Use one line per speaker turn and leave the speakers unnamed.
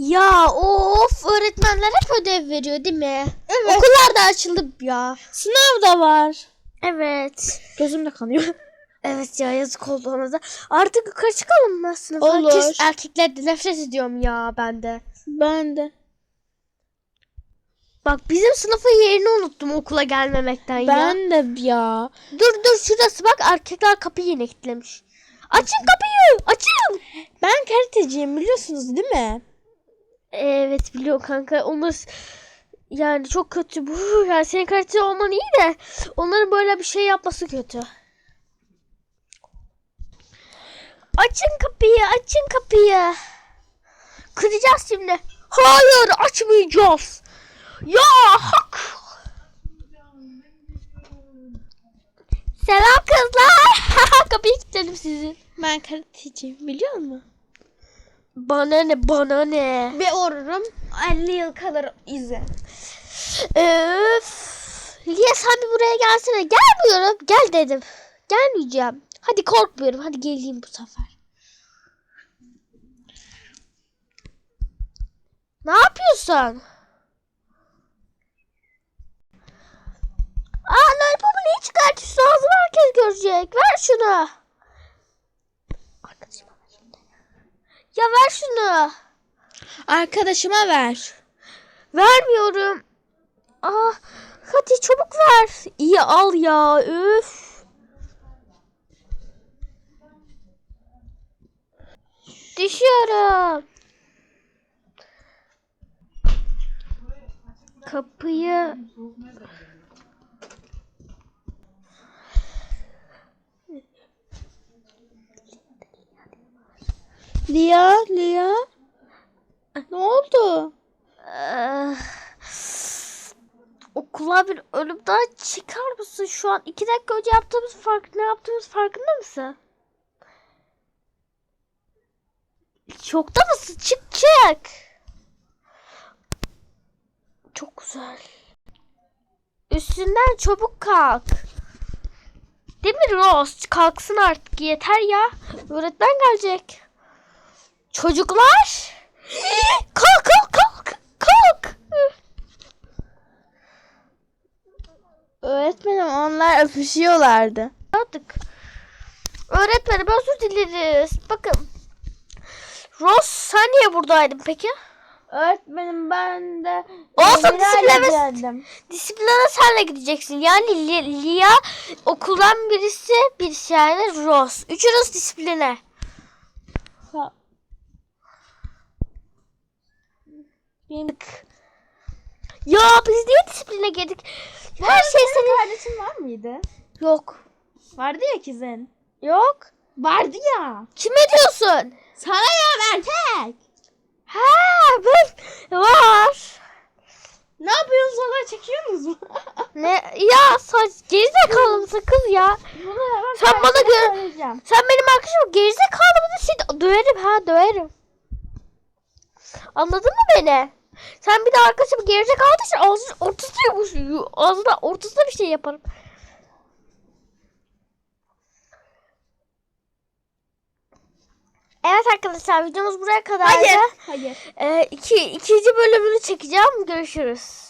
Ya of öğretmenler hep ödev veriyor değil mi?
Evet.
Okullar da açıldı ya.
Sınav da var.
Evet.
Gözüm de kanıyor.
Evet ya yazık oldu ona da. Artık yukarı çıkalım mı sınıfa?
Olur.
Herkes erkekler de nefret ediyorum ya ben de.
Ben de.
Bak bizim sınıfın yerini unuttum okula gelmemekten ya.
Ben de ya.
Dur dur şurası bak erkekler kapıyı yine kilitlemiş. Açın kapıyı açın.
Ben karateciyim biliyorsunuz değil mi?
Evet biliyorum kanka. Onlar yani çok kötü bu. Yani senin karakter olman iyi de onların böyle bir şey yapması kötü. Açın kapıyı, açın kapıyı. Kıracağız şimdi. Hayır, açmayacağız. Ya hak. Selam kızlar. kapıyı kilitledim sizin.
Ben karateciyim biliyor musun?
Bana ne, bana ne.
Ve orurum 50 yıl kalır izle.
Öf. Liya sen bir buraya gelsene. Gelmiyorum. Gel dedim. Gelmeyeceğim. Hadi korkmuyorum. Hadi geleyim bu sefer. Ne yapıyorsun? Aa lollipopu niye çıkartıyorsun? Ağzını herkes görecek. Ver şunu. Arkadaşıma ver şunu. Ya ver şunu.
Arkadaşıma ver.
Vermiyorum. Aa, hadi çabuk ver. İyi al ya. Üf. Düşüyorum. Kapıyı
Lia, Lia. Ne oldu?
Ah. okula bir ölüm daha çıkar mısın? Şu an iki dakika önce yaptığımız fark ne yaptığımız farkında mısın? Şokta mısın? Çık çık. Çok güzel. Üstünden çabuk kalk. Mi Rose? Kalksın artık yeter ya. Öğretmen gelecek. Çocuklar. Kalk kalk kalk. Kalk.
Öğretmenim onlar öpüşüyorlardı.
Artık. Öğretmenim özür dileriz. Bakın. Rose sen niye buradaydın peki?
Öğretmenim ben de
Olsun, disipline-
geldim.
Disipline senle gideceksin. Yani Li- Lia okuldan birisi birisi yani Rose. Üçünüz disipline.
Benim
Ya biz niye disipline girdik? Her şey senin.
kardeşin var mıydı?
Yok.
Vardı ya kızın.
Yok.
Vardı ya.
Kime diyorsun?
Sana ya erkek.
Ha ben var.
Ne yapıyorsun sonra çekiyorsunuz mu?
Ne ya saç gerizekalı mısın kız ya? Sen bana
kardeşime
gö-
söyleyeceğim.
Sen benim arkadaşım gerizekalı mısın? Seni döverim ha döverim. Anladın mı beni? Sen bir de arkadaşım gerizekalı için ağzının ortasına ağzına ortasına bir şey yaparım. Evet arkadaşlar videomuz buraya kadardı.
Hayır. Hayır.
Ee, iki, ikinci bölümünü çekeceğim. Görüşürüz.